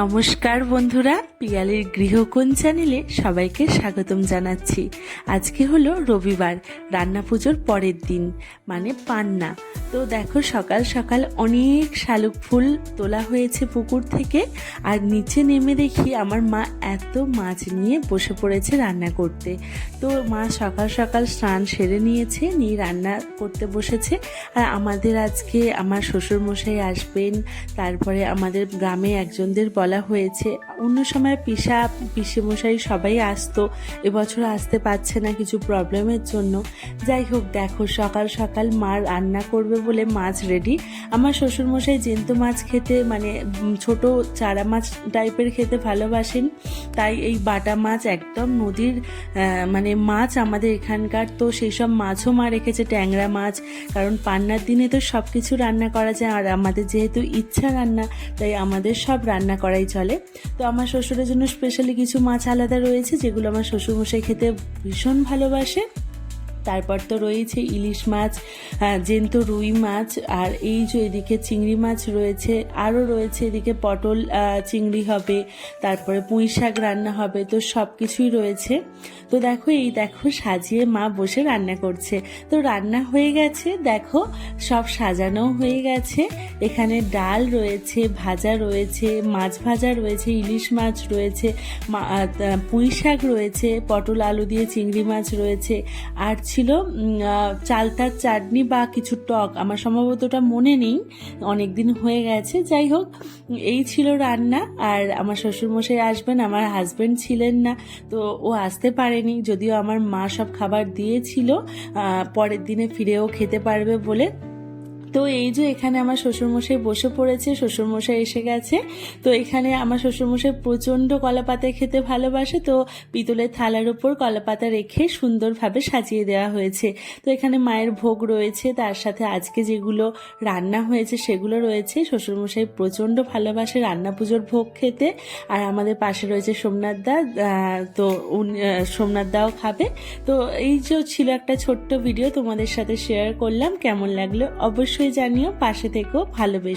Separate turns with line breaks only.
নমস্কার বন্ধুরা, পিয়ালির গৃহকোণ চ্যানেলে সবাইকে স্বাগতম জানাচ্ছি। আজকে হলো রবিবার, রান্না পুজোর পরের দিন মানে পান্না। তো দেখো, সকাল সকাল অনেক শালুক ফুল তোলা হয়েছে পুকুর থেকে, আর নিচে নেমে দেখি আমার মা এত মাছ নিয়ে বসে পড়েছে রান্না করতে। তো মা সকাল সকাল স্নান সেরে নিয়েছে, নিয়ে রান্না করতে বসেছে। আর আমাদের আজকে আমার শ্বশুরমশাই আসবেন, তারপরে আমাদের গ্রামে একজনদের বলা হয়েছে। অন্য সময় পিসা, পিসেমশাই সবাই আসতো। এবছর আসতে পারছে না কিছু প্রবলেমের জন্য। যাই হোক, দেখো, সকাল সকাল মা রান্না করবে বলে মাছ রেডি আমার শ্বশুরমশাই জ্যান্ত মাছ খেতে মানে ছোট চারা মাছ টাইপের খেতে ভালোবাসেন। তাই এই বাটা মাছ একদম নদীর মানে মাছ আমাদের এখানকার তো সেই সব মাছও মা রেখেছে, ট্যাংরা মাছ। কারণ পান্নার দিনে তো সব কিছু রান্না করা যায়, আর আমাদের যেহেতু ইচ্ছা রান্না, তাই আমাদের সব রান্না করাই চলে। তো আমার শ্বশুরের জন্য স্পেশালি কিছু মাছ আলাদা রয়েছে যেগুলো আমার শ্বশুরমশাই খেতে ভীষণ ভালোবাসে। তারপর তো রয়েছে ইলিশ মাছ আহ, জ্যান্ত রুই মাছ আর এই যে এদিকে চিংড়ি মাছ রয়েছে আরও রয়েছে এদিকে পটল চিংড়ি হবে তারপরে পুঁই শাক রান্না হবে তো সব কিছুই রয়েছে। তো দেখো এই দেখো সাজিয়ে মা বসে রান্না করছে। তো রান্না হয়ে গেছে দেখো সব সাজানো হয়ে গেছে। এখানে ডাল রয়েছে ভাজা রয়েছে মাছ ভাজা রয়েছে ইলিশ মাছ রয়েছে পুঁই শাক রয়েছে পটল আলু দিয়ে চিংড়ি মাছ রয়েছে আর ছিল চালতার চাটনি বা কিছু টক। আমার সম্ভবত ওটা মনে নেই অনেক দিন হয়ে গেছে। যাই হোক, এই ছিল রান্না। আর আমার শ্বশুরমশাই আসবেন, আমার হাজবেন্ড ছিলেন না, তো ও আসতে পারেনি। যদিও আমার মা সব খাবার দিয়েছিল পরের দিনে ফিরেও খেতে পারবে বলে। তো এই যে এখানে আমার শ্বশুরমশাই বসে পড়েছে, শ্বশুরমশাই এসে গেছে। তো এখানে আমার শ্বশুরমশাই প্রচণ্ড কলাপাতা খেতে ভালোবাসে, তো পিতলের থালার উপর কলাপাতা রেখে সুন্দরভাবে সাজিয়ে দেওয়া হয়েছে। তো এখানে মায়ের ভোগ রয়েছে, তার সাথে আজকে যেগুলো রান্না হয়েছে সেগুলো রয়েছে। শ্বশুরমশাই প্রচণ্ড ভালোবাসে রান্না পুজোর ভোগ খেতে। আর আমাদের পাশে রয়েছে সোমনাথ দা তো সোমনাথ দাও খাবে। তো এই যে ছিল একটা ছোট্ট ভিডিও, তোমাদের সাথে শেয়ার করলাম। কেমন লাগল জানিও পাশে থেকেও ভালোবেসে